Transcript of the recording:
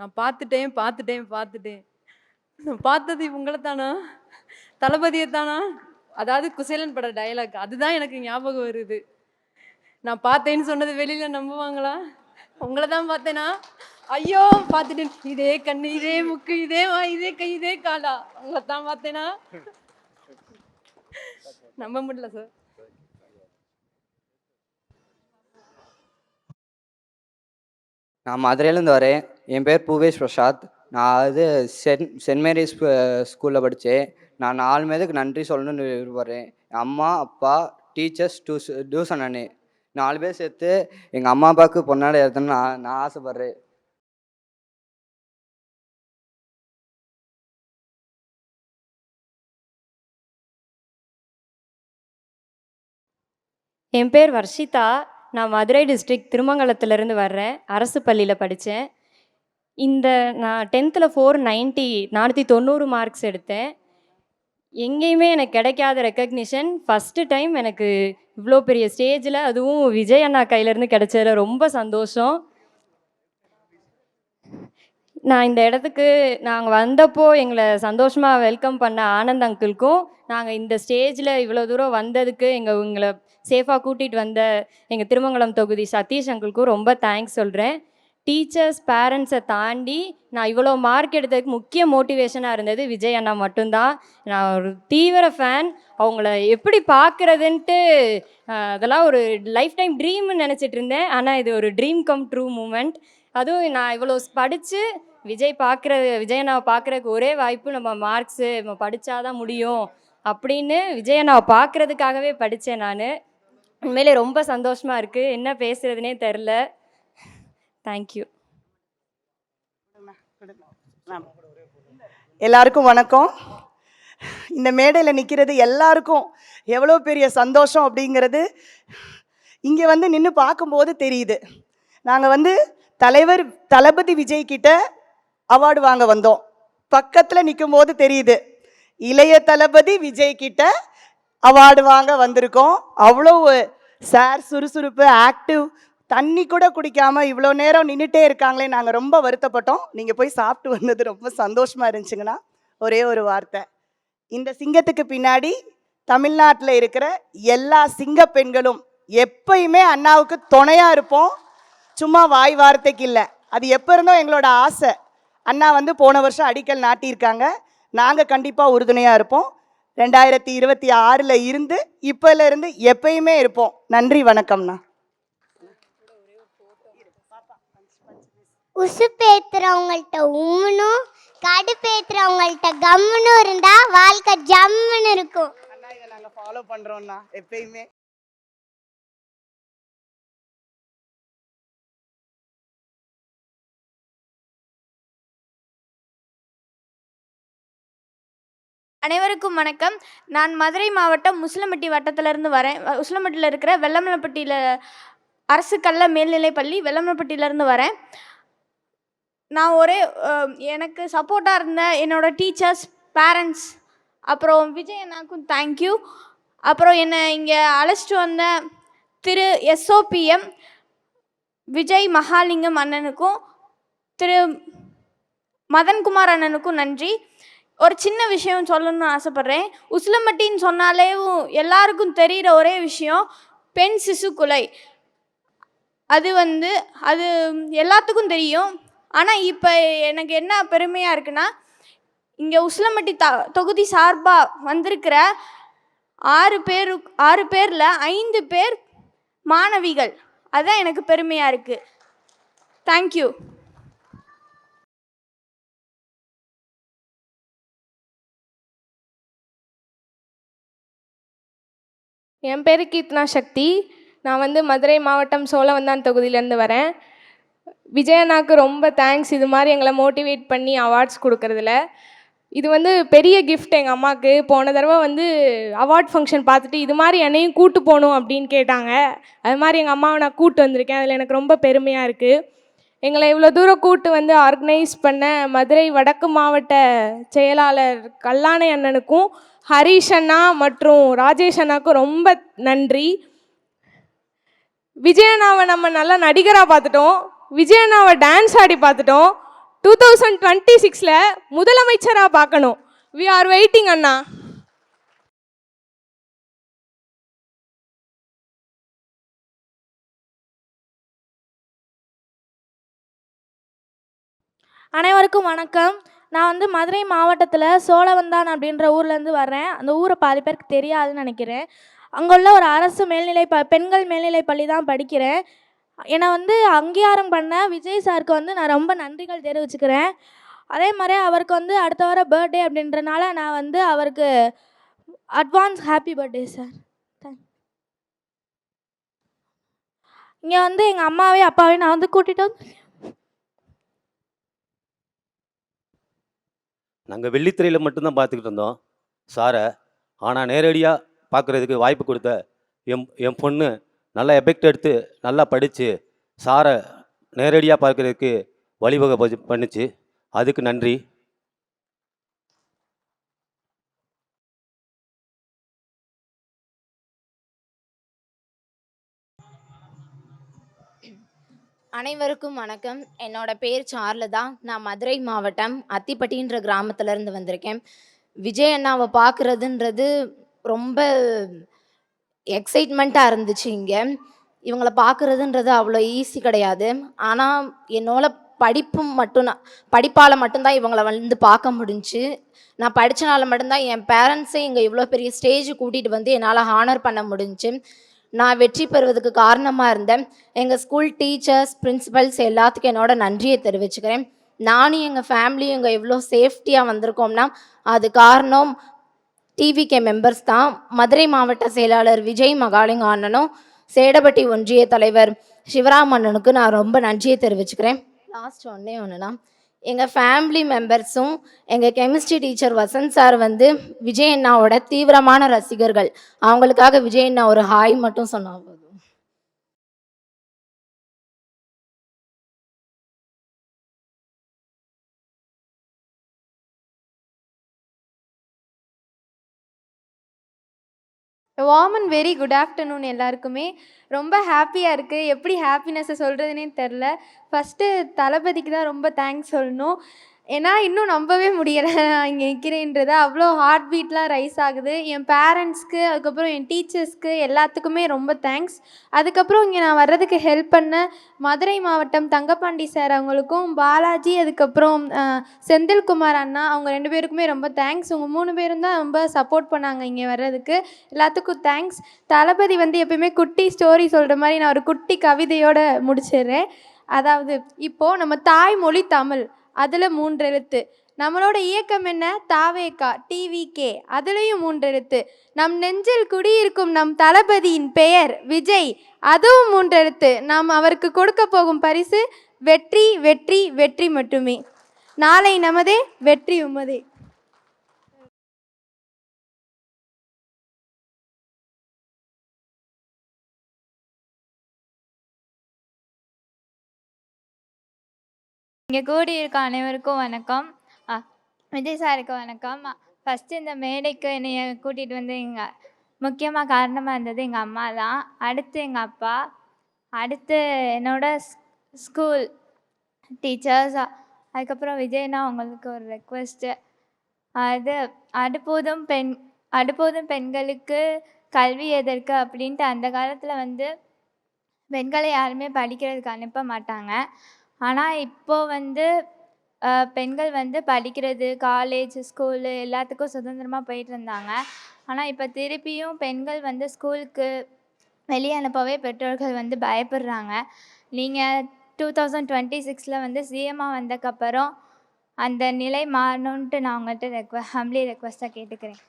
நான் பார்த்துட்டேன் பார்த்துட்டேன் பார்த்துட்டேன். நான் பார்த்தது உங்களை தானா? தளபதியை தானா? அதாவது குசேலன் பட டயலாக் அதுதான் எனக்கு ஞாபகம் வருது. நான் பார்த்தேன்னு சொன்னது வெளியில் நம்புவாங்களா? உங்களை தான் பார்த்தேனா? ஐயோ பார்த்துட்டேன். இதே கண்ணு இதே முக்கு இதே வா இதே கை இதே காலா. உங்களை தான் பார்த்தேனா? நம்ப முடியல சார் நான் மதுரையிலேருந்து வரேன். என் பேர் பூவேஷ் பிரசாத். நான் இது சென்ட் சென்ட் மேரிஸ் ஸ்கூலில் படித்தேன் நான் நாலு பேருக்கு நன்றி சொல்லணும்னு விரும்புகிறேன் என் அம்மா அப்பா டீச்சர்ஸ் டியூஸ் டியூசன் அண்ணே. நாலு பேர் சேர்த்து எங்கள் அம்மா அப்பாவுக்கு பொன்னாடை எடுத்தணும்னு நான் நான் ஆசைப்பட்றேன். என் பேர் வர்ஷிதா. நான் மதுரை டிஸ்ட்ரிக்ட் திருமங்கலத்திலேருந்து வர்றேன். அரசு பள்ளியில் படித்தேன் இந்த நான் டென்த்தில் ஃபோர் நைன்ட்டி நானூற்றி தொண்ணூறு மார்க்ஸ் எடுத்தேன். எங்கேயுமே எனக்கு கிடைக்காத ரெக்கக்னிஷன் ஃபஸ்ட்டு டைம் எனக்கு இவ்வளோ பெரிய ஸ்டேஜில் அதுவும் விஜய் அண்ணா கையிலேருந்து கிடைச்சதுல ரொம்ப சந்தோஷம். நான் இந்த இடத்துக்கு நாங்கள் வந்தப்போ எங்களை சந்தோஷமாக வெல்கம் பண்ண ஆனந்த் அங்கிள்க்கும் நாங்கள் இந்த ஸ்டேஜில் இவ்வளோ தூரம் வந்ததுக்கு எங்கள் எங்களை சேஃபாக கூட்டிகிட்டு வந்த எங்கள் திருமங்கலம் தொகுதி சதீஷ் அங்கிள்க்கும் ரொம்ப தேங்க்ஸ் சொல்கிறேன் டீச்சர்ஸ் பேரண்ட்ஸை தாண்டி நான் இவ்வளோ மார்க் எடுத்ததுக்கு முக்கிய மோட்டிவேஷனாக இருந்தது விஜய் அண்ணா மட்டும்தான். நான் ஒரு தீவிர ஃபேன் அவங்கள எப்படி பார்க்குறதுன்ட்டு அதெல்லாம் ஒரு லைஃப் டைம் ட்ரீம்னு நினச்சிட்டு இருந்தேன். ஆனால் இது ஒரு ட்ரீம் கம் ட்ரூ மூமெண்ட் அதுவும் நான் இவ்வளோ படித்து விஜய் பார்க்குற விஜய் அண்ணாவை பார்க்குறதுக்கு ஒரே வாய்ப்பு நம்ம மார்க்ஸு நம்ம படித்தாதான் முடியும் அப்படின்னு விஜய் அண்ணாவை பார்க்குறதுக்காகவே படித்தேன் நான். உண்மையிலே ரொம்ப சந்தோஷமாக இருக்குது என்ன பேசுகிறதுனே தெரில. தேங்க்யூ எல்லாருக்கும் வணக்கம். இந்த மேடையில் நிற்கிறது எல்லாருக்கும் எவ்வளோ பெரிய சந்தோஷம் அப்படிங்கிறது இங்கே வந்து நின்று பார்க்கும்போது தெரியுது. நாங்கள் வந்து தலைவர் தளபதி விஜய் கிட்ட அவார்டு வாங்க வந்தோம். பக்கத்தில் நிற்கும் போது தெரியுது. இளைய தளபதி விஜய் கிட்ட அவார்டு வாங்க வந்திருக்கோம். அவ்வளோ சார் சுறுசுறுப்பு ஆக்டிவ் தண்ணி கூட குடிக்காமல் இவ்வளோ நேரம் நின்றுட்டே இருக்காங்களே நாங்கள் ரொம்ப வருத்தப்பட்டோம். நீங்கள் போய் சாப்பிட்டு வந்தது ரொம்ப சந்தோஷமாக இருந்துச்சுங்கண்ணா. ஒரே ஒரு வார்த்தை. இந்த சிங்கத்துக்கு பின்னாடி தமிழ்நாட்டில் இருக்கிற எல்லா சிங்க பெண்களும் எப்பயுமே அண்ணாவுக்கு துணையாக இருப்போம். சும்மா வாய் வார்த்தைக்கு இல்லை. அது எப்போ இருந்தோ எங்களோட ஆசை. அண்ணா வந்து போன வருஷம் அடிக்கல் நாட்டியிருக்காங்க. நாங்கள் கண்டிப்பாக உறுதுணையாக இருப்போம். ரெண்டாயிரத்தி இருபத்தி ஆறில் இருந்து இப்போல இருந்து எப்பயுமே இருப்போம். நன்றி வணக்கம்ண்ணா. உசுப்பேத்துறவங்கள்ட்ட உம்முனும் கடுப்பேத்துறவங்கள்ட்ட கம்முனும் இருந்தா வாழ்க்கை ஜம்முன்னு இருக்கும். அண்ணா இதை நாங்கள் ஃபாலோ பண்ணுறோம்ண்ணா எப்பயுமே. அனைவருக்கும் வணக்கம். நான் மதுரை மாவட்டம் முஸ்லம்பட்டி வட்டத்திலிருந்து வரேன். வ- உசிலம்பட்டியில் இருக்கிற வெள்ளமலப்பட்டியில் அரசு கல்ல மேல்நிலைப் பள்ளி வெள்ளமலப்பட்டியிலேருந்து வரேன். நான் ஒரே எனக்கு சப்போர்ட்டாக இருந்த என்னோடய டீச்சர்ஸ் பேரண்ட்ஸ் அப்புறம் விஜய் அண்ணாக்கும் தேங்க்யூ அப்புறம் என்னை இங்கே அழைச்சிட்டு வந்த திரு எஸ்ஓபிஎம் விஜய் மகாலிங்கம் அண்ணனுக்கும் திரு மதன்குமார் அண்ணனுக்கும் நன்றி. ஒரு சின்ன விஷயம் சொல்லணும்னு ஆசைப்பட்றேன். உசிலம்பட்டின்னு சொன்னாலேவும் எல்லாருக்கும் தெரிகிற ஒரே விஷயம் பெண் சிசு கொலை. அது வந்து அது எல்லாத்துக்கும் தெரியும். ஆனால் இப்போ எனக்கு என்ன பெருமையாக இருக்குன்னா இங்கே உசிலம்பட்டி த தொகுதி சார்பாக வந்திருக்கிற ஆறு பேரு ஆறு பேரில் ஐந்து பேர் மாணவிகள். அதுதான் எனக்கு பெருமையாக இருக்குது தேங்க்யூ என் பேர் கீர்த்தனா சக்தி. நான் வந்து மதுரை மாவட்டம் சோழவந்தான் தொகுதியிலேருந்து வரேன். விஜய் அண்ணாக்கு ரொம்ப தேங்க்ஸ் இது மாதிரி எங்களை மோட்டிவேட் பண்ணி அவார்ட்ஸ் கொடுக்கறதுல. இது வந்து பெரிய கிஃப்ட் எங்கள் அம்மாவுக்கு போன தடவை வந்து அவார்ட் ஃபங்க்ஷன் பார்த்துட்டு இது மாதிரி என்னையும் கூட்டு போகணும் அப்படின்னு கேட்டாங்க. அது மாதிரி எங்கள் அம்மாவை நான் கூட்டு வந்திருக்கேன். அதில் எனக்கு ரொம்ப பெருமையாக இருக்குது எங்களை இவ்வளோ தூரம் கூட்டு வந்து ஆர்கனைஸ் பண்ண மதுரை வடக்கு மாவட்ட செயலாளர் கல்லாணை அண்ணனுக்கும் ஹரிஷ் அண்ணா மற்றும் ராஜேஷ் அண்ணாக்கும் ரொம்ப நன்றி. விஜயண்ணாவை நம்ம நல்லா நடிகராக பார்த்துட்டோம். விஜய் அண்ணாவை டான்ஸ் ஆடி பார்த்துட்டோம். டூ தௌசண்ட் டுவெண்ட்டி சிக்ஸில் முதலமைச்சராக பார்க்கணும். வி ஆர் வெயிட்டிங் அண்ணா. அனைவருக்கும் வணக்கம். நான் வந்து மதுரை மாவட்டத்தில் சோழவந்தான் அப்படின்ற ஊர்லேருந்து வர்றேன். அந்த ஊரை பாதி பேருக்கு தெரியாதுன்னு நினைக்கிறேன். அங்கே உள்ள ஒரு அரசு மேல்நிலை ப பெண்கள் மேல்நிலை பள்ளி தான் படிக்கிறேன். என்னை வந்து அங்கீகாரம் பண்ண விஜய் சாருக்கு வந்து நான் ரொம்ப நன்றிகள் தெரிவிச்சுக்கிறேன். அதே மாதிரி அவருக்கு வந்து அடுத்த வாரம் பர்த்டே அப்படின்றனால நான் வந்து அவருக்கு advance happy birthday sir thank இங்கே வந்து எங்கள் அம்மாவே அப்பாவே நான் வந்து கூட்டிகிட்டு வந்து நாங்கள் வெள்ளித்திரையில் மட்டும்தான் பார்த்துக்கிட்டு இருந்தோம். சாரை ஆனால் நேரடியாக பார்க்குறதுக்கு வாய்ப்பு கொடுத்த என் என் பொண்ணு நல்லா எஃபெக்ட் எடுத்து நல்லா படித்து சாரை நேரடியாக பார்க்குறதுக்கு வழிவகை ப- பண்ணுச்சு. அதுக்கு நன்றி. அனைவருக்கும் வணக்கம். என்னோட பேர் சார்லதா. நான் மதுரை மாவட்டம் அத்திப்பட்டின்ற கிராமத்துல இருந்து வந்திருக்கேன். விஜய் அண்ணாவை பார்க்குறதுன்றது ரொம்ப எக்ஸைட்மெண்ட்டாக இருந்துச்சு இங்கே. இவங்களை பார்க்குறதுன்றது அவ்வளோ ஈஸி கிடையாது. ஆனால் என்னோட படிப்பும் மட்டும் நான் படிப்பால் மட்டும்தான் இவங்களை வந்து பார்க்க முடிஞ்சு. நான் படித்தனால மட்டும்தான் என் பேரண்ட்ஸை இங்கே இவ்வளோ பெரிய ஸ்டேஜ் கூட்டிகிட்டு வந்து என்னால் ஹானர் பண்ண முடிஞ்சு. நான் வெற்றி பெறுவதற்கு காரணமாக இருந்தேன். எங்கள் ஸ்கூல் டீச்சர்ஸ் பிரின்சிபல்ஸ் எல்லாத்துக்கும் என்னோட நன்றியை தெரிவிச்சுக்கிறேன். நானும் எங்கள் ஃபேமிலியும் இங்கே எவ்வளோ சேஃப்டியாக வந்திருக்கோம்னா அது காரணம் டிவிகே மெம்பர்ஸ் தான். மதுரை மாவட்ட செயலாளர் விஜய் மகாலிங்க அண்ணனும் சேடபட்டி ஒன்றிய தலைவர் சிவராம் அண்ணனுக்கு நான் ரொம்ப நன்றியை தெரிவிச்சுக்கிறேன். லாஸ்ட் ஒன்றே ஒன்றுனா எங்கள் ஃபேமிலி மெம்பர்ஸும் எங்கள் கெமிஸ்ட்ரி டீச்சர் வசந்த் சார் வந்து விஜய் அண்ணாவோட தீவிரமான ரசிகர்கள். அவங்களுக்காக விஜய் அண்ணா ஒரு ஹாய் மட்டும் சொன்னாங்க. போதும் warm and very good afternoon எல்லாருக்குமே. ரொம்ப ஹாப்பியாக இருக்குது எப்படி ஹாப்பினஸ்ஸை சொல்கிறதுனே தெரில. ஃபஸ்ட்டு தளபதிக்கு தான் ரொம்ப தேங்க்ஸ் சொல்லணும். ஏன்னா இன்னும் நம்பவே முடியலை நான் இங்கே நிற்கிறேன்றது அவ்வளோ ஹார்ட் பீட்லாம் ரைஸ் ஆகுது. என் பேரண்ட்ஸ்க்கு அதுக்கப்புறம் என் டீச்சர்ஸ்க்கு எல்லாத்துக்குமே ரொம்ப தேங்க்ஸ் அதுக்கப்புறம் இங்கே நான் வர்றதுக்கு ஹெல்ப் பண்ண மதுரை மாவட்டம் தங்கப்பாண்டி சார் அவங்களுக்கும் பாலாஜி அதுக்கப்புறம் செந்தில்குமார் அண்ணா அவங்க ரெண்டு பேருக்குமே ரொம்ப தேங்க்ஸ் உங்கள் மூணு பேரும் தான் ரொம்ப சப்போர்ட் பண்ணாங்க இங்கே வர்றதுக்கு. எல்லாத்துக்கும் தேங்க்ஸ் தளபதி வந்து எப்பயுமே குட்டி ஸ்டோரி சொல்கிற மாதிரி நான் ஒரு குட்டி கவிதையோட முடிச்சிடுறேன். அதாவது இப்போது நம்ம தாய்மொழி தமிழ். அதில் மூன்று எழுத்து. நம்மளோட இயக்கம் என்ன? தாவேகா டிவிகே அதுலேயும் மூன்று எழுத்து. நம் நெஞ்சில் குடியிருக்கும் நம் தளபதியின் பெயர் விஜய். அதுவும் மூன்று எழுத்து. நாம் அவருக்கு கொடுக்க போகும் பரிசு வெற்றி வெற்றி வெற்றி மட்டுமே. நாளை நமதே வெற்றி உமதே. இங்கே கூடி இருக்க அனைவருக்கும் வணக்கம். விஜய் சாருக்கு வணக்கம். ஃபஸ்ட்டு இந்த மேடைக்கு என்னைய கூட்டிகிட்டு வந்து எங்கள் முக்கியமாக காரணமாக இருந்தது எங்கள் அம்மா தான். அடுத்து எங்கள் அப்பா அடுத்து என்னோட ஸ்கூல் டீச்சர்ஸ் அதுக்கப்புறம் விஜய்னா உங்களுக்கு ஒரு ரெக்வெஸ்ட்டு அது அடுப்போதும் பெண் அடுப்போதும் பெண்களுக்கு கல்வி எதற்கு அப்படின்ட்டு அந்த காலத்தில் வந்து பெண்களை யாருமே படிக்கிறதுக்கு அனுப்ப மாட்டாங்க. ஆனால் இப்போ வந்து பெண்கள் வந்து படிக்கிறது காலேஜ் ஸ்கூலு எல்லாத்துக்கும் சுதந்திரமாக போயிட்டு இருந்தாங்க. ஆனால் இப்போ திருப்பியும் பெண்கள் வந்து ஸ்கூலுக்கு வெளியே அனுப்பவே பெற்றோர்கள் வந்து பயப்படுறாங்க. நீங்கள் டூ தௌசண்ட் டுவெண்ட்டி சிக்ஸில் வந்து சிஎம்மாக வந்ததுக்கப்புறம் அந்த நிலை மாறணுன்ட்டு நான் உங்கள்கிட்ட ரெக்வ ஹம்லி ரெக்வஸ்ட்டாக கேட்டுக்கிறேன்.